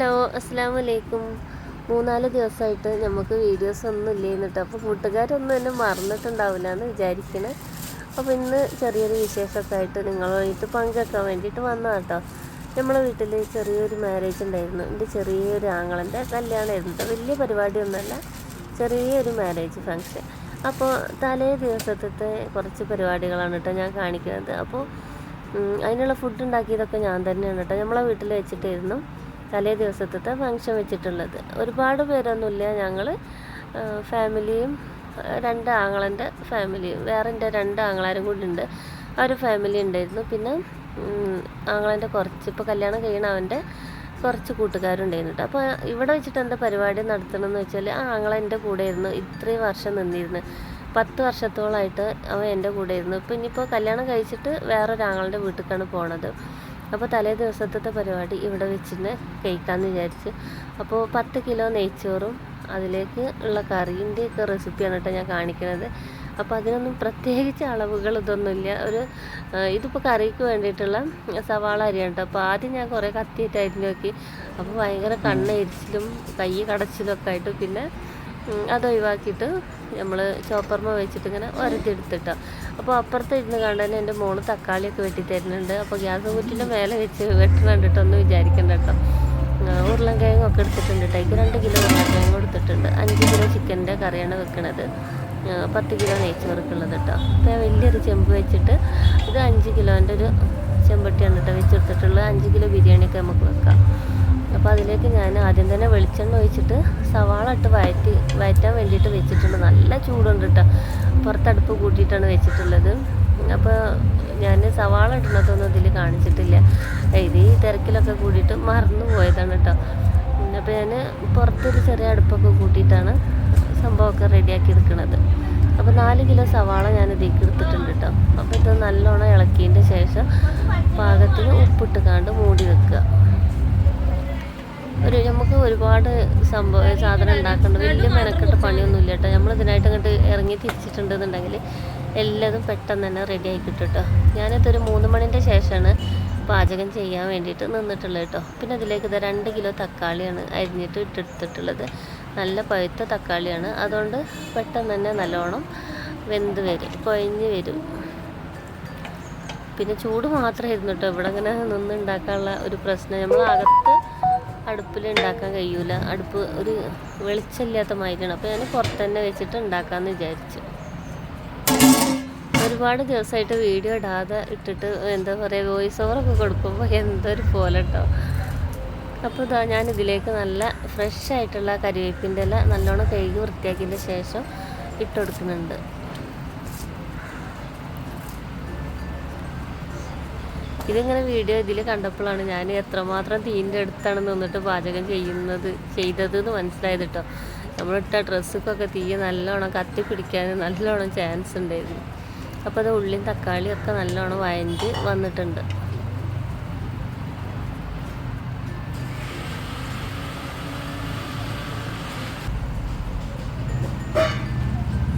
Hello അസ്സാം വലൈക്കും മൂന്നാൽ ദിവസമായിട്ട് നമുക്ക് വീഡിയോസ് ഒന്നും ഇല്ലേന്നിട്ട് അപ്പോൾ കൂട്ടുകാരൊന്നും എന്നെ മറന്നിട്ടുണ്ടാവില്ല എന്ന് വിചാരിക്കണേ. അപ്പോൾ ഇന്ന് ചെറിയൊരു വിശേഷമൊക്കെ ആയിട്ട് നിങ്ങളുമായിട്ട് പങ്കുവെക്കാൻ വേണ്ടിയിട്ട് വന്നതാണ് കേട്ടോ നമ്മളെ വീട്ടിൽ ചെറിയൊരു മാരേജ് ഉണ്ടായിരുന്നു. എന്റെ ചെറിയൊരു ആങ്ങളന്റെ കല്യാണമായിരുന്നു വലിയ പരിപാടിയൊന്നുമല്ല ചെറിയൊരു മാരേജ് ഫങ്ഷൻ അപ്പോൾ തലേ ദിവസത്തെ കുറച്ച് പരിപാടികളാണ് കേട്ടോ ഞാൻ കാണിക്കുന്നത്. അപ്പോൾ അതിനുള്ള ഫുഡ് ഉണ്ടാക്കിയതൊക്കെ ഞാൻ തന്നെയാണ് കേട്ടോ നമ്മളെ വീട്ടിൽ വെച്ചിട്ടായിരുന്നു. തലേ ദിവസത്തെ ഫങ്ഷൻ വെച്ചിട്ടുള്ളത്. ഒരുപാട് പേരൊന്നുമില്ല. ഞങ്ങൾ ഫാമിലിയും രണ്ട് ആങ്ങളന്റെ ഫാമിലിയും വേറെ എന്റെ രണ്ട് ആങ്ങളാരും കൂടി ഉണ്ട്. ആ ഒരു ഫാമിലി ഉണ്ടായിരുന്നു. പിന്നെ ആങ്ങളന്റെ കുറച്ച് ഇപ്പോൾ കല്യാണം കഴിയണ അവന്റെ കുറച്ച് കൂട്ടുകാരുണ്ടായിരുന്നു കേട്ടോ. അപ്പോൾ ഇവിടെ വെച്ചിട്ട് എന്താ പരിപാടി നടത്തണമെന്ന് വെച്ചാൽ ആ ആങ്ങളെ എന്റെ കൂടെ ആയിരുന്നു ഇത്രയും വർഷം നിന്നിരുന്നു. പത്ത് വർഷത്തോളമായിട്ട് അവൻ എന്റെ കൂടെ ആയിരുന്നു ഇപ്പം ഇനിയിപ്പോൾ കല്യാണം കഴിച്ചിട്ട് വേറൊരു ആങ്ങളുടെ വീട്ടിലേക്കാണ് പോണത്. അപ്പോൾ തലേ ദിവസത്തെ പരിപാടി ഇവിടെ വെച്ചിട്ട് കഴിക്കാമെന്ന് വിചാരിച്ച്. അപ്പോൾ പത്ത് കിലോ നെയ്ച്ചോറും അതിലേക്ക് ഉള്ള കറീന്റെ ഒക്കെ റെസിപ്പിയാണ് കേട്ടോ ഞാൻ കാണിക്കുന്നത് അപ്പോൾ അതിനൊന്നും പ്രത്യേകിച്ച് അളവുകൾ ഇതൊന്നുമില്ല. ഒരു ഇതിപ്പോൾ കറിക്ക് വേണ്ടിയിട്ടുള്ള സവാള അരിയാണ് കേട്ടോ. അപ്പോൾ ആദ്യം ഞാൻ കുറേ കത്തിയിട്ടായിരുന്നു നോക്കി. അപ്പോൾ ഭയങ്കര കണ്ണ് എരിച്ചിലും കൈ കടച്ചിലും ഒക്കെ ആയിട്ട് പിന്നെ അത് ഒഴിവാക്കിയിട്ട് നമ്മൾ ചോപ്പർമ വെച്ചിട്ട് ഇങ്ങനെ ഒരത്തിയെടുത്തിട്ടോ അപ്പോൾ അപ്പുറത്ത് ഇരുന്ന് കണ്ടതിന് എന്റെ മോൾ തക്കാളിയൊക്കെ വെട്ടി തരുന്നുണ്ട്. അപ്പോൾ ഗ്യാസ് കുറ്റിന്റെ മേലെ വെച്ച് വെട്ടണം ഒന്ന് വിചാരിക്കണ്ട കേട്ടോ ഉരുളൻകിഴങ്ങ് ഒക്കെ എടുത്തിട്ടുണ്ട് കേട്ടോ രണ്ട് കിലോ ഉരുളൻകിഴങ്ങ് എടുത്തിട്ടുണ്ട് അഞ്ച് കിലോ ചിക്കന്റെ കറിയാണ് വെക്കണത്. പത്ത് കിലോ നെയ്ച്ചോറൊക്കെയുള്ളത് കേട്ടോ അപ്പോൾ വലിയൊരു ചെമ്പ് വെച്ചിട്ട് ഇത് അഞ്ച് കിലോന്റെ ഒരു ചെമ്പട്ടിയാണ് കേട്ടോ വെച്ചെടുത്തിട്ടുള്ളത് അഞ്ച് കിലോ ബിരിയാണിയൊക്കെ നമുക്ക് വെക്കാം. അപ്പോൾ അതിലേക്ക് ഞാൻ ആദ്യം തന്നെ വെളിച്ചെണ്ണ ഒഴിച്ചിട്ട് സവാള ഇട്ട് വയറ്റി വയറ്റാൻ വേണ്ടിയിട്ട് വെച്ചിട്ടുണ്ട്. നല്ല ചൂടുണ്ട് കേട്ടോ പുറത്തടുപ്പ് കൂട്ടിയിട്ടാണ് വെച്ചിട്ടുള്ളത്. അപ്പോൾ ഞാൻ സവാള ഇടുന്നതൊന്നും ഇതിൽ കാണിച്ചിട്ടില്ല. ഇത് ഈ തിരക്കിലൊക്കെ കൂടിയിട്ട് മറന്നു പോയതാണ് കേട്ടോ അപ്പോൾ ഞാൻ പുറത്തൊരു ചെറിയ അടുപ്പൊക്കെ കൂട്ടിയിട്ടാണ് സംഭവമൊക്കെ റെഡിയാക്കി എടുക്കുന്നത് അപ്പോൾ നാല് കിലോ സവാള ഞാൻ ഇതിലേക്ക് എടുത്തിട്ടുണ്ട് കേട്ടോ അപ്പോൾ ഇത് നല്ലോണം ഇളക്കിയതിന്റെ ശേഷം പാകത്തിന് ഉപ്പിട്ട് കാണ്ട് ഒരുപാട് സംഭവ സാധനം ഉണ്ടാക്കേണ്ട വലിയ മെനക്കെട്ട പണിയൊന്നുമില്ല കേട്ടോ. നമ്മൾ ഇതിനായിട്ട് അങ്ങോട്ട് ഇറങ്ങി തിരിച്ചിട്ടുണ്ടെന്നുണ്ടെങ്കിൽ എല്ലാതും പെട്ടെന്ന് തന്നെ റെഡി ആയി കിട്ടും കേട്ടോ. ഞാനിതൊരു മൂന്ന് മണിന്റെ ശേഷമാണ് പാചകം ചെയ്യാൻ വേണ്ടിയിട്ട് നിന്നിട്ടുള്ളത് കേട്ടോ. പിന്നെ അതിലേക്ക് ഇത് രണ്ട് കിലോ തക്കാളിയാണ് അരിഞ്ഞിട്ട് ഇട്ടെടുത്തിട്ടുള്ളത്. നല്ല പഴുത്ത തക്കാളിയാണ്. അതുകൊണ്ട് പെട്ടെന്ന് തന്നെ നല്ലോണം വെന്ത് വരും കുഴഞ്ഞ് വരും. പിന്നെ ചൂട് മാത്രമായിരുന്നു കേട്ടോ. ഇവിടെ അങ്ങനെ നിന്നുണ്ടാക്കാനുള്ള ഒരു പ്രശ്നം. നമ്മൾ അകത്ത് അടുപ്പിൽ ഉണ്ടാക്കാൻ കഴിയൂല. അടുപ്പ് ഒരു വെളിച്ചമില്ലാത്ത മാതിരിയാണ്. അപ്പോൾ ഞാൻ പുറത്ത് തന്നെ വെച്ചിട്ട് ഉണ്ടാക്കാമെന്ന് വിചാരിച്ചു. ഒരുപാട് ദിവസമായിട്ട് വീഡിയോ ഇടാതെ ഇട്ടിട്ട് എന്താ പറയുക വോയിസ് ഓവറൊക്കെ കൊടുക്കുമ്പോൾ എന്തൊരു പോലെ കേട്ടോ അപ്പോൾ ഇതാ ഞാൻ ഇതിലേക്ക് നല്ല ഫ്രഷ് ആയിട്ടുള്ള കരിവേപ്പിന്റെ ഇല നല്ലോണം കഴുകി വൃത്തിയാക്കിയതിന്റെ ശേഷം ഇട്ട് കൊടുക്കുന്നുണ്ട്. ഇതിങ്ങനെ വീഡിയോ ഇതിൽ കണ്ടപ്പോഴാണ് ഞാൻ എത്രമാത്രം തീന്റെ അടുത്താണ് നിന്നിട്ട് പാചകം ചെയ്യുന്നത് ചെയ്തത് എന്ന് മനസ്സിലായത് കേട്ടോ നമ്മളിട്ട ഡ്രസ്സൊക്കെ തീ നല്ലോണം കത്തി പിടിക്കാൻ നല്ലോണം ചാൻസ് ഉണ്ടായിരുന്നു. അപ്പോൾ അത് ഉള്ളിയും തക്കാളിയും ഒക്കെ നല്ലോണം വഴഞ്ഞ് വന്നിട്ടുണ്ട്.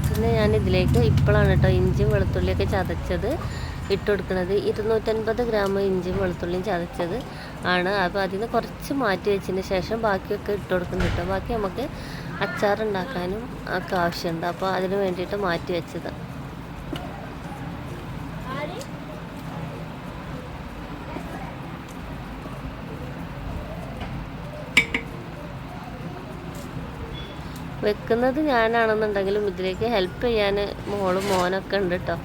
പിന്നെ ഞാൻ ഇതിലേക്ക് ഇപ്പോഴാണ് കേട്ടോ ഇഞ്ചിയും വെളുത്തുള്ളിയൊക്കെ ചതച്ചത്. ഇട്ട് കൊടുക്കുന്നത് ഇരുന്നൂറ്റൻപത് ഗ്രാം ഇഞ്ചിയും വെളുത്തുള്ളിയും ചതച്ചത് ആണ്. അപ്പോൾ അതിൽ നിന്ന് കുറച്ച് മാറ്റി വെച്ചതിന് ശേഷം ബാക്കിയൊക്കെ ഇട്ട് കൊടുക്കുന്നു കേട്ടോ ബാക്കി നമുക്ക് അച്ചാർ ഉണ്ടാക്കാനും ഒക്കെ ആവശ്യമുണ്ട്. അപ്പോൾ അതിന് വേണ്ടിയിട്ട് മാറ്റി വെച്ചത്. വെക്കുന്നത് ഞാനാണെന്നുണ്ടെങ്കിലും ഇതിലേക്ക് ഹെൽപ്പ് ചെയ്യാൻ മോളും മോനൊക്കെ ഉണ്ട് കേട്ടോ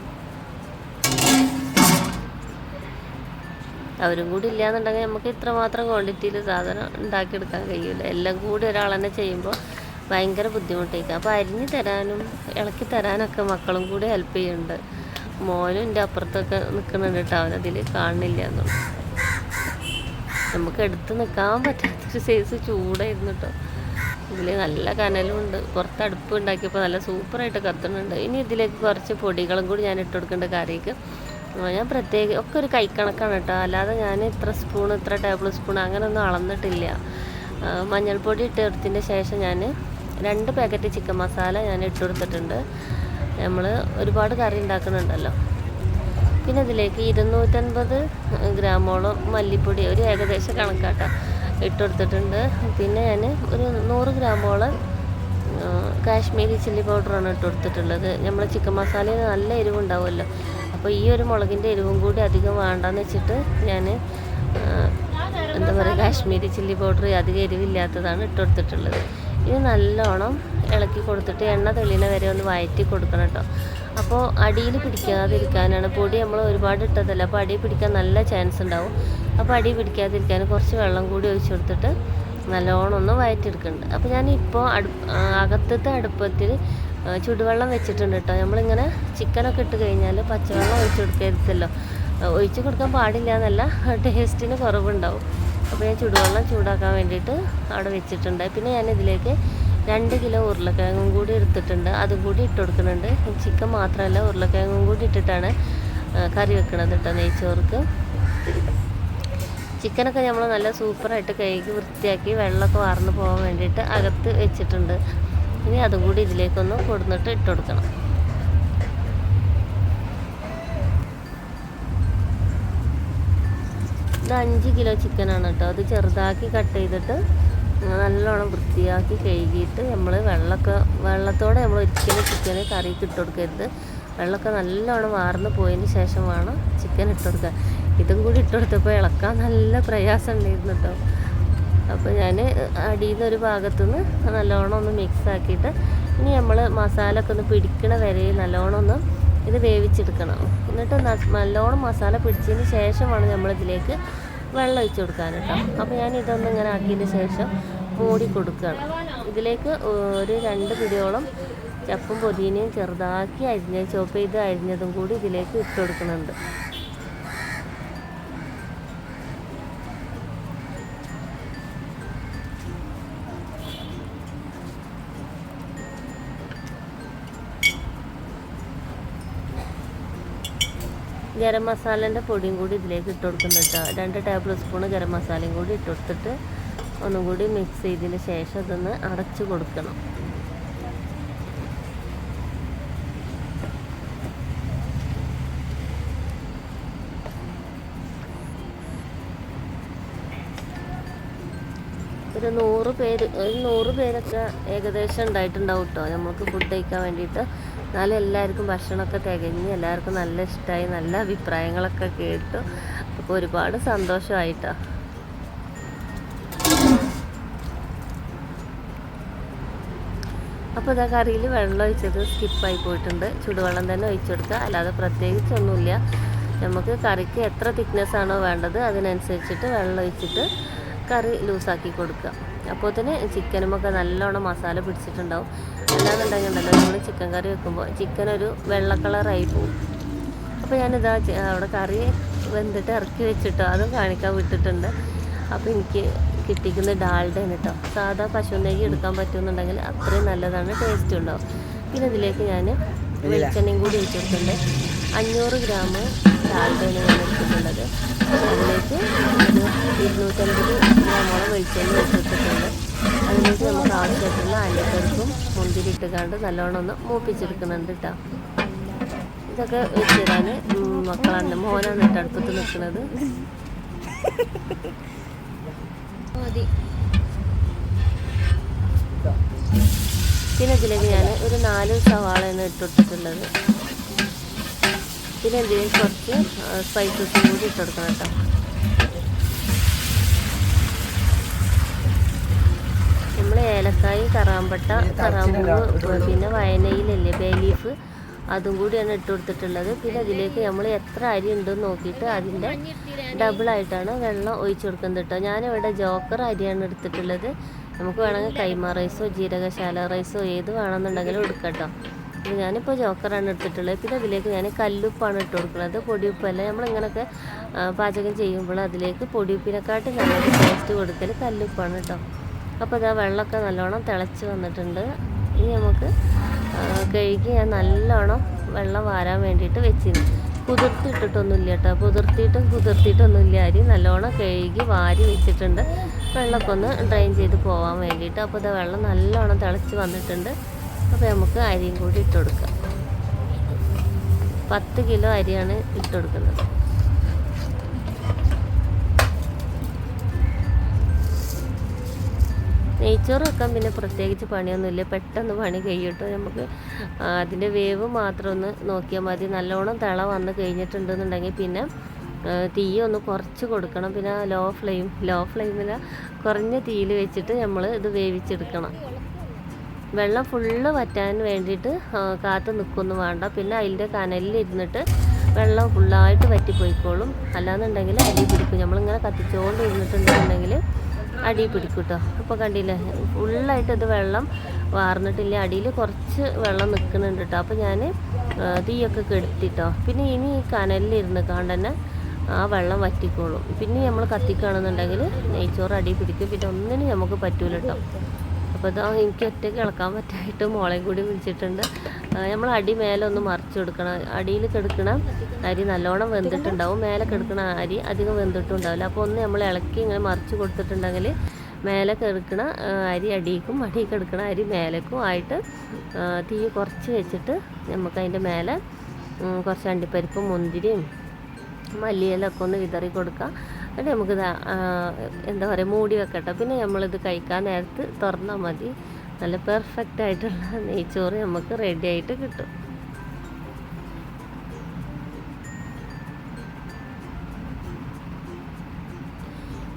അവരും കൂടി ഇല്ലാന്നുണ്ടെങ്കിൽ നമുക്ക് ഇത്രമാത്രം ക്വാണ്ടിറ്റിയിൽ സാധനം ഉണ്ടാക്കിയെടുക്കാൻ കഴിയില്ല എല്ലാം കൂടി ഒരാൾ തന്നെ ചെയ്യുമ്പോൾ ഭയങ്കര ബുദ്ധിമുട്ടായിരിക്കും. അപ്പോൾ അരിഞ്ഞ് തരാനും ഇളക്കി തരാനൊക്കെ മക്കളും കൂടി ഹെൽപ്പ് ചെയ്യുന്നുണ്ട്. മോനും എന്റെ അപ്പുറത്തൊക്കെ നിൽക്കുന്നുണ്ട് കേട്ടോ. അവനതിൽ കാണുന്നില്ല എന്നുള്ളത്. നമുക്ക് എടുത്ത് നിൽക്കാൻ പറ്റാത്തൊരു സൈസ് ചൂടായിരുന്നു കേട്ടോ. ഇതിൽ നല്ല കനലും ഉണ്ട്. പുറത്ത് അടുപ്പ് ഉണ്ടാക്കിയപ്പോൾ നല്ല സൂപ്പറായിട്ട് കത്തുന്നുണ്ട്. ഇനി ഇതിലേക്ക് കുറച്ച് പൊടികളും കൂടി ഞാൻ ഇട്ട് കൊടുക്കേണ്ട കറിക്ക് ഞാൻ പ്രത്യേക ഒക്കെ ഒരു കൈക്കണക്കാണ് കേട്ടോ. അല്ലാതെ ഞാൻ ഇത്ര സ്പൂൺ ഇത്ര ടേബിൾ സ്പൂൺ അങ്ങനെയൊന്നും അളന്നിട്ടില്ല. മഞ്ഞൾപ്പൊടി ഇട്ട് ശേഷം ഞാൻ രണ്ട് പാക്കറ്റ് ചിക്കൻ മസാല ഞാൻ ഇട്ട് കൊടുത്തിട്ടുണ്ട്. നമ്മൾ ഒരുപാട് കറി ഉണ്ടാക്കുന്നുണ്ടല്ലോ. പിന്നെ ഇതിലേക്ക് ഇരുന്നൂറ്റൻപത് ഗ്രാമോളം മല്ലിപ്പൊടി ഒരു ഏകദേശം കണക്കാട്ടോ ഇട്ടെടുത്തിട്ടുണ്ട് പിന്നെ ഞാൻ ഒരു നൂറ് ഗ്രാമോളം കാശ്മീരി ചില്ലി പൗഡറാണ് ഇട്ട് കൊടുത്തിട്ടുള്ളത്. നമ്മൾ ചിക്കൻ മസാലയിൽ നല്ല എരിവുണ്ടാവുമല്ലോ. അപ്പോൾ ഈ ഒരു മുളകിന്റെ എരിവും കൂടി അധികം വേണ്ടാന്ന് വെച്ചിട്ട് ഞാൻ എന്താ പറയുക കാശ്മീരി ചില്ലി പൗഡർ അധികം എരിവില്ലാത്തതാണ് ഇട്ട് കൊടുത്തിട്ടുള്ളത് ഇത് നല്ലോണം ഇളക്കി കൊടുത്തിട്ട് എണ്ണ തെളിയുന്ന വരെ ഒന്ന് വയറ്റി കൊടുക്കണം കേട്ടോ. അപ്പോൾ അടിയിൽ പിടിക്കാതിരിക്കാനാണ്. പൊടി നമ്മൾ ഒരുപാട് ഇട്ടതല്ല. അപ്പോൾ അടി പിടിക്കാൻ നല്ല ചാൻസ് ഉണ്ടാവും. അപ്പോൾ അടി പിടിക്കാതിരിക്കാൻ കുറച്ച് വെള്ളം കൂടി ഒഴിച്ചു കൊടുത്തിട്ട് നല്ലോണം ഒന്ന് വയറ്റിയെടുക്കുന്നുണ്ട്. അപ്പോൾ ഞാൻ ഇപ്പോൾ അടു അകത്തത്തെ അടുപ്പത്തിൽ ചുടുവെള്ളം വെച്ചിട്ടുണ്ട് കേട്ടോ. നമ്മളിങ്ങനെ ചിക്കനൊക്കെ ഇട്ട് കഴിഞ്ഞാൽ പച്ചവെള്ളം ഒഴിച്ചു കൊടുക്കരുതല്ലോ. ഒഴിച്ചു കൊടുക്കാൻ പാടില്ല എന്നല്ല ടേസ്റ്റിന് കുറവുണ്ടാവും. അപ്പോൾ ഞാൻ ചുടുവെള്ളം ചൂടാക്കാൻ വേണ്ടിയിട്ട് അവിടെ വെച്ചിട്ടുണ്ട്. പിന്നെ ഞാൻ ഇതിലേക്ക് രണ്ട് കിലോ ഉരുളക്കിഴങ്ങും കൂടി എടുത്തിട്ടുണ്ട്. അതും കൂടി ഇട്ട് കൊടുക്കുന്നുണ്ട്. ചിക്കൻ മാത്രമല്ല ഉരുളക്കിഴങ്ങും കൂടി ഇട്ടിട്ടാണ് കറി വെക്കണത് കേട്ടോ നെയ്ച്ചോർക്ക്. ചിക്കനൊക്കെ നമ്മൾ നല്ല സൂപ്പറായിട്ട് കഴുകി വൃത്തിയാക്കി വെള്ളമൊക്കെ വാർന്ന് പോകാൻ വേണ്ടിയിട്ട് അകത്ത് വെച്ചിട്ടുണ്ട്. ഇനി അതും കൂടി ഇതിലേക്കൊന്ന് കൊടുന്നിട്ട് ഇട്ട് കൊടുക്കണം. ഇത് അഞ്ച് കിലോ ചിക്കനാണ് കേട്ടോ. അത് ചെറുതാക്കി കട്ട് ചെയ്തിട്ട് നല്ലോണം വൃത്തിയാക്കി കഴുകിയിട്ട് നമ്മൾ വെള്ളമൊക്കെ വെള്ളത്തോടെ നമ്മൾ ഒരിക്കലും ചിക്കന് കറിക്ക് ഇട്ട് കൊടുക്കരുത്. വെള്ളമൊക്കെ നല്ലോണം വാർന്ന് പോയതിന് ശേഷം വേണം ചിക്കൻ ഇട്ട് കൊടുക്കുക ഇതും കൂടി ഇട്ട് കൊടുത്തപ്പോൾ ഇളക്കാൻ നല്ല പ്രയാസം ഉണ്ടായിരുന്നു കേട്ടോ. അപ്പോൾ ഞാൻ അടിയിൽ നിന്ന് ഒരു ഭാഗത്തുനിന്ന് നല്ലോണം ഒന്ന് മിക്സ് ആക്കിയിട്ട് ഇനി നമ്മൾ മസാല ഒക്കെ ഒന്ന് പിടിക്കണ വരെ നല്ലോണം ഒന്ന് ഇത് വേവിച്ചെടുക്കണം. എന്നിട്ട് നല്ലോണം മസാല പിടിച്ചതിന് ശേഷമാണ് നമ്മളിതിലേക്ക് വെള്ളം ഒഴിച്ചു കൊടുക്കാൻ കേട്ടോ. അപ്പോൾ ഞാൻ ഇതൊന്ന് ഇങ്ങനെ ആക്കിയതിന് ശേഷം മൂടി കൊടുക്കുകയാണ്. ഇതിലേക്ക് ഒരു രണ്ട് പിടിയോളം ചപ്പും പൊതിനയും ചെറുതാക്കി അരിഞ്ഞ ചോപ്പ് ചെയ്ത് അരിഞ്ഞതും കൂടി ഇതിലേക്ക് ഇട്ട് കൊടുക്കുന്നുണ്ട്. ഗരം മസാലേന്റെ പൊടിയും കൂടി ഇതിലേക്ക് ഇട്ട് കൊടുക്കുന്നുണ്ട് കേട്ടോ. രണ്ട് ടേബിൾ സ്പൂൺ ഗരം മസാലയും കൂടി ഇട്ട് കൊടുത്തിട്ട് ഒന്നും കൂടി മിക്സ് ചെയ്തതിന് ശേഷം ഇതൊന്ന് അടച്ചു കൊടുക്കണം. ഒരു നൂറ് പേര് ഒരു നൂറ് പേരൊക്കെ ഏകദേശം ഉണ്ടായിട്ടുണ്ടാവും കേട്ടോ. നമുക്ക് ഫുഡ് കഴിക്കാൻ വേണ്ടിയിട്ട്. എന്നാലും എല്ലാവർക്കും ഭക്ഷണമൊക്കെ തികഞ്ഞ് എല്ലാവർക്കും നല്ല ഇഷ്ടമായി നല്ല അഭിപ്രായങ്ങളൊക്കെ കേട്ടു. അപ്പോൾ ഒരുപാട് സന്തോഷമായിട്ടോ. അപ്പോൾ ഇതാ കറിയിൽ വെള്ളം ഒഴിച്ചത് സ്കിപ്പായി പോയിട്ടുണ്ട്. ചൂടുവെള്ളം തന്നെ ഒഴിച്ചു കൊടുക്കുക അല്ലാതെ പ്രത്യേകിച്ചൊന്നുമില്ല നമുക്ക് കറിക്ക് എത്ര തിക്നെസ് ആണോ വേണ്ടത് അതിനനുസരിച്ചിട്ട് വെള്ളം ഒഴിച്ചിട്ട് കറി ലൂസാക്കി കൊടുക്കുക. അപ്പോൾ തന്നെ ചിക്കനുമൊക്കെ നല്ലോണം മസാല പിടിച്ചിട്ടുണ്ടാവും. അല്ലാന്നുണ്ടെങ്കിൽ ഉണ്ടല്ലോ നമ്മൾ ചിക്കൻ കറി വെക്കുമ്പോൾ ചിക്കൻ ഒരു വെള്ള കളറായി പോകും അപ്പോൾ ഞാനിതാ അവിടെ കറി വെന്തിട്ട് ഇറക്കി വെച്ചിട്ടോ അതും കാണിക്കാൻ വിട്ടിട്ടുണ്ട്. അപ്പോൾ എനിക്ക് കിട്ടിക്കുന്ന ഡാൽഡയാണ് കേട്ടോ സാധാ പശു നെയ്യ് എടുക്കാൻ പറ്റുമെന്നുണ്ടെങ്കിൽ അത്രയും നല്ലതാണ് ടേസ്റ്റ് ഉണ്ടാവും പിന്നെ ഇതിലേക്ക് ഞാൻ വെളിച്ചെണ്ണയും കൂടി ഇട്ടിട്ടുണ്ട് അഞ്ഞൂറ് ഗ്രാം ഡാൽഡയാണ് ഞാൻ എടുത്തിട്ടുള്ളത്. അതിലേക്ക് ഒരു ഇരുന്നൂറ്റമ്പത് ഗ്രാമോളം വെളിച്ചെണ്ണ വെച്ചിട്ടുണ്ട് അതിലേക്ക് നമുക്ക് ആവശ്യമായിട്ടുള്ള അല്ലിപ്പരിപ്പും മുന്തിരി ഇട്ടുകാണ്ട് നല്ലോണം ഒന്ന് മൂപ്പിച്ചെടുക്കുന്നുണ്ട് കേട്ടോ ഇതൊക്കെ വെച്ച് മക്കളാണ് മോനാണ് കേട്ടോ അടുപ്പത്ത് നിൽക്കുന്നത് മതി പിന്നെ ഇതിലേക്ക് ഞാൻ ഒരു നാല് സവാളയാണ് ഇട്ടുകൊടുത്തിട്ടുള്ളത് പിന്നെ ഇതിലേക്ക് കുറച്ച് സ്പൈസസും കൂടി ഇട്ടെടുക്കണം കേട്ടോ നമ്മൾ ഏലക്കായി കറാമ്പട്ട കറാമ്പൂവ് പിന്നെ വയനയിലല്ലേ ബേ ലീഫ് അതും കൂടിയാണ് ഇട്ട് കൊടുത്തിട്ടുള്ളത്. പിന്നെ അതിലേക്ക് നമ്മൾ എത്ര അരി ഉണ്ടെന്ന് നോക്കിയിട്ട് അതിന്റെ ഡബിളായിട്ടാണ് വെള്ളം ഒഴിച്ചു കൊടുക്കുന്നത് കേട്ടോ. ഞാനിവിടെ ജോക്കർ അരിയാണ് എടുത്തിട്ടുള്ളത്. നമുക്ക് വേണമെങ്കിൽ കൈമ റൈസോ ജീരകശാല റൈസോ ഏത് വേണമെന്നുണ്ടെങ്കിലും എടുക്കാം കേട്ടോ. ഇത് ഞാനിപ്പോൾ ജോക്കറാണ് എടുത്തിട്ടുള്ളത്. പിന്നെ അതിലേക്ക് ഞാൻ കല്ലുപ്പാണ് ഇട്ട് കൊടുക്കുന്നത്. പൊടിയുപ്പല്ല. നമ്മളിങ്ങനെയൊക്കെ പാചകം ചെയ്യുമ്പോൾ അതിലേക്ക് പൊടിയുപ്പിനെക്കാട്ടും നല്ലൊരു ടേസ്റ്റ് കൊടുക്കൽ കല്ലുപ്പാണ് കേട്ടോ. അപ്പോൾ ഇതാ വെള്ളമൊക്കെ നല്ലോണം തിളച്ച് വന്നിട്ടുണ്ട്. ഇനി നമുക്ക് കഴുകി ഞാൻ നല്ലോണം വെള്ളം വാരാൻ വേണ്ടിയിട്ട് വെച്ചിരുന്നു. കുതിർത്തിട്ടിട്ടൊന്നുമില്ല കേട്ടോ. കുതിർത്തിയിട്ടും കുതിർത്തിയിട്ടൊന്നുമില്ല. അരി നല്ലോണം കഴുകി വാരി വെച്ചിട്ടുണ്ട്. വെള്ളമൊക്കെ ഒന്ന് ഡ്രെയിൻ ചെയ്ത് പോകാൻ വേണ്ടിയിട്ട്. അപ്പോൾ ഇതാ വെള്ളം നല്ലോണം തിളച്ച് വന്നിട്ടുണ്ട്. അപ്പോൾ നമുക്ക് അരിയും കൂടി ഇട്ട് കൊടുക്കാം. പത്ത് കിലോ അരിയാണ് ഇട്ട് കൊടുക്കുന്നത്. നെയ്ച്ചോറ് വെക്കാൻ പിന്നെ പ്രത്യേകിച്ച് പണിയൊന്നുമില്ല. പെട്ടെന്ന് പണി കഴിയട്ടോ. നമുക്ക് അതിന്റെ വേവ് മാത്രം ഒന്ന് നോക്കിയാൽ മതി. നല്ലോണം തിള വന്ന് കഴിഞ്ഞിട്ടുണ്ടെന്നുണ്ടെങ്കിൽ പിന്നെ തീയൊന്ന് ഒന്ന് കുറച്ച് കൊടുക്കണം. പിന്നെ ലോ ഫ്ലെയിം ലോ ഫ്ലെയിമിൽ കുറഞ്ഞ തീയിൽ വെച്ചിട്ട് നമ്മൾ ഇത് വേവിച്ചെടുക്കണം. വെള്ളം ഫുള്ള് വറ്റാൻ വേണ്ടിയിട്ട് കാത്ത് നിൽക്കൊന്നും വേണ്ട. പിന്നെ അതിന്റെ കനലിലിരുന്നിട്ട് വെള്ളം ഫുള്ളായിട്ട് വറ്റിപ്പോയിക്കോളും. അല്ലാന്നുണ്ടെങ്കിൽ അരി പിടിക്കും. നമ്മളിങ്ങനെ കത്തിച്ചുകൊണ്ട് ഇരുന്നിട്ടുണ്ടെന്നുണ്ടെങ്കിൽ അടി പിടിക്കും കേട്ടോ കണ്ടില്ലേ ഫുള്ളായിട്ട് ഇത് വെള്ളം വാർന്നിട്ടില്ല. അടിയിൽ കുറച്ച് വെള്ളം നിൽക്കുന്നുണ്ട് കേട്ടോ അപ്പോൾ ഞാൻ തീയൊക്കെ കെടുത്തിട്ടോ. പിന്നെ ഇനി ഈ കനലിലിരുന്ന് കാണ്ടന്നെ ആ വെള്ളം വറ്റിക്കോളും. പിന്നെ നമ്മൾ കത്തിക്കുകയാണെന്നുണ്ടെങ്കിൽ നെയ്ച്ചോറ് അടി പിടിക്കും. പിന്നെ ഒന്നിനും നമുക്ക് പറ്റൂല കേട്ടോ അപ്പോൾ ഇതാ എനിക്ക് ഒറ്റയ്ക്ക് ഇളക്കാൻ പറ്റായിട്ട് മോളെ കൂടി വിളിച്ചിട്ടുണ്ട്. നമ്മൾ അടി മേലെ ഒന്ന് മറിച്ച് കൊടുക്കണം അടിയിൽ കിടക്കണ അരി നല്ലോണം വെന്തിട്ടുണ്ടാവും. മേലെ കിടക്കണ അരി അധികം വെന്തിട്ടുണ്ടാവില്ല. അപ്പോൾ ഒന്ന് നമ്മൾ ഇളക്കി ഇങ്ങനെ മറിച്ച് കൊടുത്തിട്ടുണ്ടെങ്കിൽ മേലെ കിടക്കണ അരി അടിയിക്കും അടി കിടക്കണ അരി മേലേക്കും ആയിട്ട് തീ കുറച്ച് വെച്ചിട്ട് നമുക്ക് അതിന്റെ മേലെ കുറച്ച് അണ്ടിപ്പരിപ്പും മുന്തിരിയും മല്ലിയിലൊക്കെ ഒന്ന് വിതറി കൊടുക്കുക എന്നിട്ട് നമുക്ക് എന്താ പറയുക മൂടി വെക്കട്ടെ. പിന്നെ നമ്മളിത് കഴിക്കാൻ നേരത്ത് തുറന്നാൽ മതി. നല്ല പെർഫെക്റ്റ് ആയിട്ടുള്ള നെയ്ച്ചോറ് നമുക്ക് റെഡി ആയിട്ട് കിട്ടും.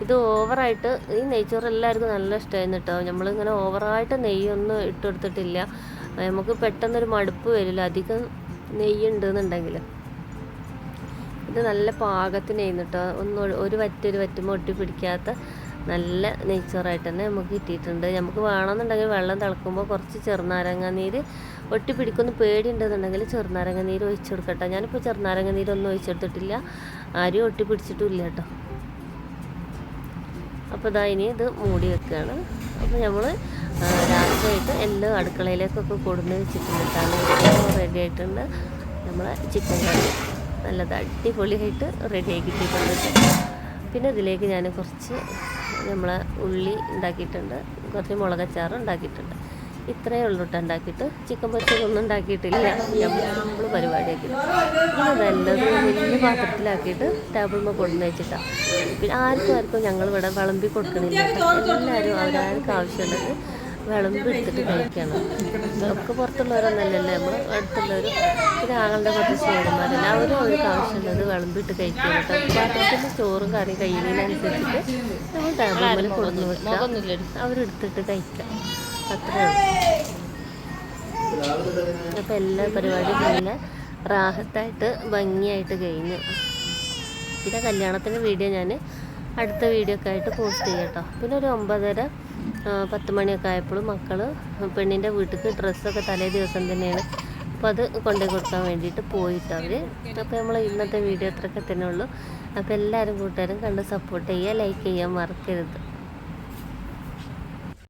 ഇത് ഓവറായിട്ട് ഈ നെയ്ച്ചോറ് എല്ലാവർക്കും നല്ല ഇഷ്ടമായിരുന്നു കേട്ടോ നമ്മളിങ്ങനെ ഓവറായിട്ട് നെയ്യൊന്നും ഇട്ടെടുത്തിട്ടില്ല. നമുക്ക് പെട്ടെന്നൊരു മടുപ്പ് വരില്ല. അധികം നെയ്യ് ഉണ്ടെന്നുണ്ടെങ്കിൽ ഇത് നല്ല പാകത്തിന് പാകത്തിനായിരുന്നു കേട്ടോ ഒന്ന് ഒരു- വറ്റൊരു വറ്റുമ്പോൾ ഒട്ടി പിടിക്കാത്ത നല്ല നെയ്ച്ചോറായിട്ട് തന്നെ നമുക്ക് കിട്ടിയിട്ടുണ്ട്. നമുക്ക് വേണമെന്നുണ്ടെങ്കിൽ വെള്ളം തിളക്കുമ്പോൾ കുറച്ച് ചെറുനാരങ്ങ നീര് ഒട്ടി പിടിക്കുന്ന പേടിയുണ്ടെന്നുണ്ടെങ്കിൽ ചെറുനാരങ്ങ നീര് ഒഴിച്ചു കൊടുക്കട്ടെ. ഞാനിപ്പോൾ ചെറുനാരങ്ങ നീരൊന്നും ഒഴിച്ചെടുത്തിട്ടില്ല. ആരും ഒട്ടി പിടിച്ചിട്ടുമില്ല കേട്ടോ. അപ്പോൾ ഇതാ ഇനി ഇത് മൂടി വെക്കുകയാണ് അപ്പോൾ നമ്മൾ രാത്രിയായിട്ട് എല്ലാം അടുക്കളയിലേക്കൊക്കെ കൊടുന്ന് വെച്ചിട്ടുണ്ട് റെഡി ആയിട്ടുണ്ട്. നമ്മളെ ചിക്കൻ കറി നല്ലത് അടിപൊളിയായിട്ട് റെഡി ആക്കി കിട്ടിയിട്ടുണ്ട് പിന്നെ ഇതിലേക്ക് ഞാൻ കുറച്ച് നമ്മളെ ഉള്ളി ഉണ്ടാക്കിയിട്ടുണ്ട്. കുറച്ച് മുളകച്ചാറ് ഉണ്ടാക്കിയിട്ടുണ്ട്. ഇത്രയേ ഉള്ളൂ കേട്ടോ ഉണ്ടാക്കിയിട്ട്. ചിക്കൻ പൊരിച്ചതൊന്നും ഉണ്ടാക്കിയിട്ടില്ല. നമ്മൾ പരിപാടിയാക്കി. നല്ലത് വലിയ പാത്രത്തിലാക്കിയിട്ട് ടേബിളിൽ കൊണ്ടുവന്ന് വെച്ചിട്ടാണ് പിന്നെ ആർക്കും ആർക്കും ഞങ്ങൾ ഇവിടെ വിളമ്പി കൊടുക്കണില്ല. എല്ലാവരും അവരാർക്ക് ആവശ്യമുള്ളത് വിളമ്പി എടുത്തിട്ട് കഴിക്കണം. നമുക്ക് പുറത്തുള്ളവരൊന്നല്ലല്ലോ. നമ്മൾ അടുത്തുള്ളവർ പിന്നെ ആങ്ങളുടെ കുറച്ച് ചേരുമാരല്ല എല്ലാവരും അവർക്ക് ആവശ്യമുള്ളത് വിളമ്പിട്ട് കഴിക്കണം പാത്രത്തിന്റെ ചോറും കറി കഴിയുന്നതിനനുസരിച്ചിട്ട് നമ്മൾ ടേബിളിൽ കൊടുന്ന് വെക്കാം അവരെടുത്തിട്ട് കഴിക്കാം അത്രേ ഉള്ളൂ. അപ്പോൾ എല്ലാ പരിപാടിയും നല്ല റാഹത്തായിട്ട് ഭംഗിയായിട്ട് കഴിഞ്ഞു. പിന്നെ കല്യാണത്തിന്റെ വീഡിയോ ഞാൻ അടുത്ത വീഡിയോ ഒക്കെ ആയിട്ട് പോസ്റ്റ് ചെയ്യാം കേട്ടോ. പിന്നെ ഒരു ഒമ്പതര പത്ത് മണിയൊക്കെ ആയപ്പോഴും മക്കൾ പെണ്ണിന്റെ വീട്ടിൽ ഡ്രസ്സൊക്കെ തലേ ദിവസം തന്നെയാണ്. അപ്പോൾ അത് കൊണ്ടുപോയി കൊടുക്കാൻ വേണ്ടിയിട്ട് പോയിട്ട് അവർ അപ്പോൾ നമ്മൾ ഇന്നത്തെ വീഡിയോ അത്രയൊക്കെ തന്നെ ഉള്ളൂ. അപ്പോൾ എല്ലാവരും കൂട്ടുകാരും കണ്ട് സപ്പോർട്ട് ചെയ്യുക ലൈക്ക് ചെയ്യാൻ മറക്കരുത്.